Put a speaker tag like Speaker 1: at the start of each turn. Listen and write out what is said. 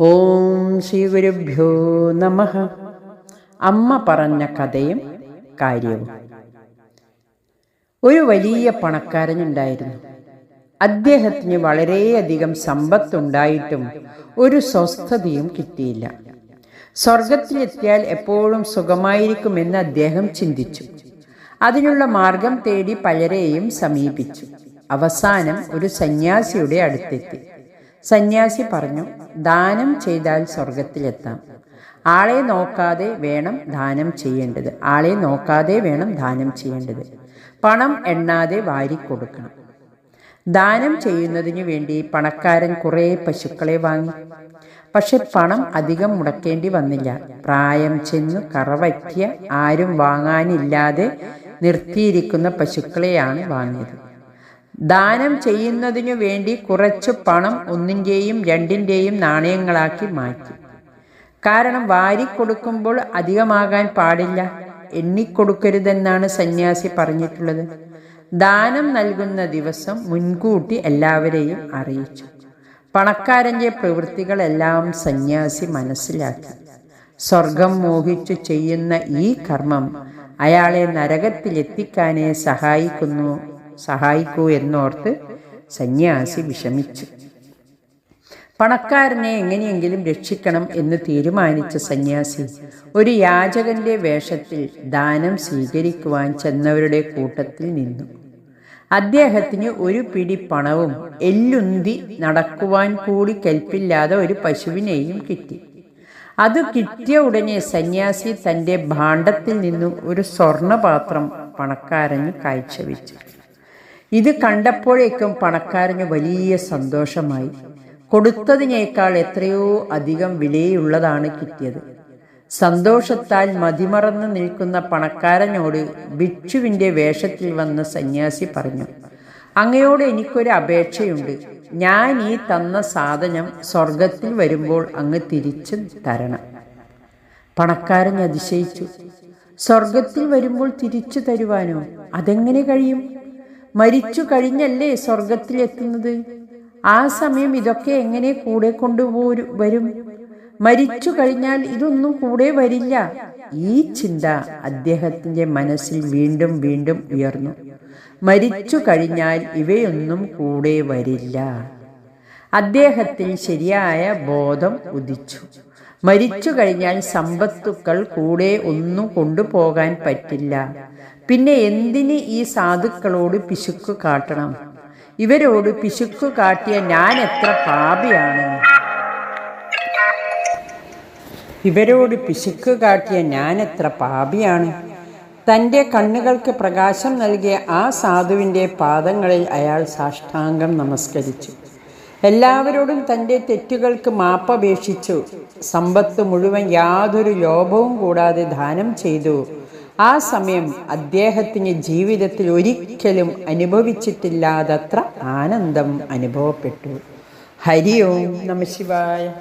Speaker 1: ഓം ശ്രീ ഗുരുഭ്യോ നമ. അമ്മ പറഞ്ഞ കഥയും കാര്യവും. ഒരു വലിയ പണക്കാരനുണ്ടായിരുന്നു. അദ്ദേഹത്തിന് വളരെയധികം സമ്പത്തുണ്ടായിട്ടും ഒരു സ്വസ്ഥതയും കിട്ടിയില്ല. സ്വർഗത്തിലെത്തിയാൽ എപ്പോഴും സുഖമായിരിക്കുമെന്ന് അദ്ദേഹം ചിന്തിച്ചു. അതിനുള്ള മാർഗം തേടി പലരെയും സമീപിച്ചു. അവസാനം ഒരു സന്യാസിയുടെ അടുത്തെത്തി. സന്യാസി പറഞ്ഞു ദാനം ചെയ്താൽ സ്വർഗത്തിലെത്താം ആളെ നോക്കാതെ വേണം ദാനം ചെയ്യേണ്ടത്. ആളെ നോക്കാതെ വേണം ദാനം ചെയ്യേണ്ടത്. പണം എണ്ണാതെ വാരി കൊടുക്കണം. ദാനം ചെയ്യുന്നതിനു വേണ്ടി പണക്കാരൻ കുറേ പശുക്കളെ വാങ്ങി. പക്ഷെ പണം അധികം മുടക്കേണ്ടി വന്നില്ല. പ്രായം ചെന്നു കറവയ്ക്ക് ആരും വാങ്ങാനില്ലാതെ നിർത്തിയിരിക്കുന്ന പശുക്കളെയാണ് വാങ്ങിയത്. ദാനം ചെയ്യുന്നതിനു വേണ്ടി കുറച്ച് പണം ഒന്നിന്റെയും രണ്ടിന്റെയും നാണയങ്ങളാക്കി മാറ്റി. കാരണം വാരി കൊടുക്കുമ്പോൾ അധികമാകാൻ പാടില്ല. എണ്ണിക്കൊടുക്കരുതെന്നാണ് സന്യാസി പറഞ്ഞിട്ടുള്ളത്. ദാനം നൽകുന്ന ദിവസം മുൻകൂട്ടി എല്ലാവരെയും അറിയിച്ചു. പണക്കാരന്റെ പ്രവൃത്തികളെല്ലാം സന്യാസി മനസ്സിലാക്കി. സ്വർഗം മോഹിച്ചു ചെയ്യുന്ന ഈ കർമ്മം അയാളെ നരകത്തിലെത്തിക്കാനേ സഹായിക്കുന്നു സഹായിക്കൂ എന്നോർത്ത് സന്യാസി വിഷമിച്ചു. പണക്കാരനെ എങ്ങനെയെങ്കിലും രക്ഷിക്കണം എന്ന് തീരുമാനിച്ച സന്യാസി ഒരു യാചകന്റെ വേഷത്തിൽ ദാനം സ്വീകരിക്കുവാൻ ചെന്നവരുടെ കൂട്ടത്തിൽ നിന്നു. അദ്ദേഹത്തിന് ഒരു പിടി പണവും എല്ലുന്തി നടക്കുവാൻ കൂടി കൽപ്പില്ലാതെ ഒരു പശുവിനെയും കിട്ടി. അത് കിട്ടിയ ഉടനെ സന്യാസി തന്റെ ഭാണ്ഡത്തിൽ നിന്നും ഒരു സ്വർണപാത്രം പണക്കാരന് കാഴ്ചവെച്ചു. ഇത് കണ്ടപ്പോഴേക്കും പണക്കാരന് വലിയ സന്തോഷമായി. കൊടുത്തതിനേക്കാൾ എത്രയോ അധികം വിലയുള്ളതാണ് കിട്ടിയത്. സന്തോഷത്താൽ മതിമറന്ന് നിൽക്കുന്ന പണക്കാരനോട് ഭിക്ഷുവിന്റെ വേഷത്തിൽ വന്ന സന്യാസി പറഞ്ഞു അങ്ങയോട് എനിക്കൊരു അപേക്ഷയുണ്ട്. ഞാൻ ഈ തന്ന സാധനം സ്വർഗത്തിൽ വരുമ്പോൾ അങ്ങ് തിരിച്ചു തരണം. പണക്കാരൻ അതിശയിച്ചു സ്വർഗത്തിൽ വരുമ്പോൾ തിരിച്ചു തരുവാനോ? അതെങ്ങനെ കഴിയും? മരിച്ചു കഴിഞ്ഞല്ലേ സ്വർഗത്തിലെത്തുന്നത് ആ സമയം ഇതൊക്കെ എങ്ങനെ കൂടെ കൊണ്ടുപോരും വരും? മരിച്ചു കഴിഞ്ഞാൽ ഇതൊന്നും കൂടെ വരില്ല. ഈ ചിന്ത അദ്ദേഹത്തിന്റെ മനസ്സിൽ വീണ്ടും വീണ്ടും ഉയർന്നു. മരിച്ചു കഴിഞ്ഞാൽ ഇവയൊന്നും കൂടെ വരില്ല. അദ്ദേഹത്തിൽ ശരിയായ ബോധം ഉദിച്ചു. മരിച്ചു കഴിഞ്ഞാൽ സമ്പത്തുക്കൾ കൂടെ ഒന്നും കൊണ്ടുപോകാൻ പറ്റില്ല. പിന്നെ എന്തിന് ഈ സാധുക്കളോട് പിശുക്ക് കാട്ടണം? ഇവരോട് പിശുക്ക് കാട്ടിയ ഞാൻ എത്ര പാപിയാണ്. ഇവരോട് പിശുക്ക് കാട്ടിയ ഞാൻ എത്ര പാപിയാണ്. തന്റെ കണ്ണുകൾക്ക് പ്രകാശം നൽകിയ ആ സാധുവിന്റെ പാദങ്ങളിൽ അയാൾ സാഷ്ടാംഗം നമസ്കരിച്ചു. എല്ലാവരോടും തന്റെ തെറ്റുകൾക്ക് മാപ്പപേക്ഷിച്ചു. സമ്പത്ത് മുഴുവൻ യാതൊരു ലോഭവും കൂടാതെ ദാനം ചെയ്തു. ആ സമയം അദ്ദേഹത്തിന് ജീവിതത്തിൽ ഒരിക്കലും അനുഭവിച്ചിട്ടില്ലാതത്ര ആനന്ദം അനുഭവപ്പെട്ടു. ഹരി ഓം നമ ശിവായ.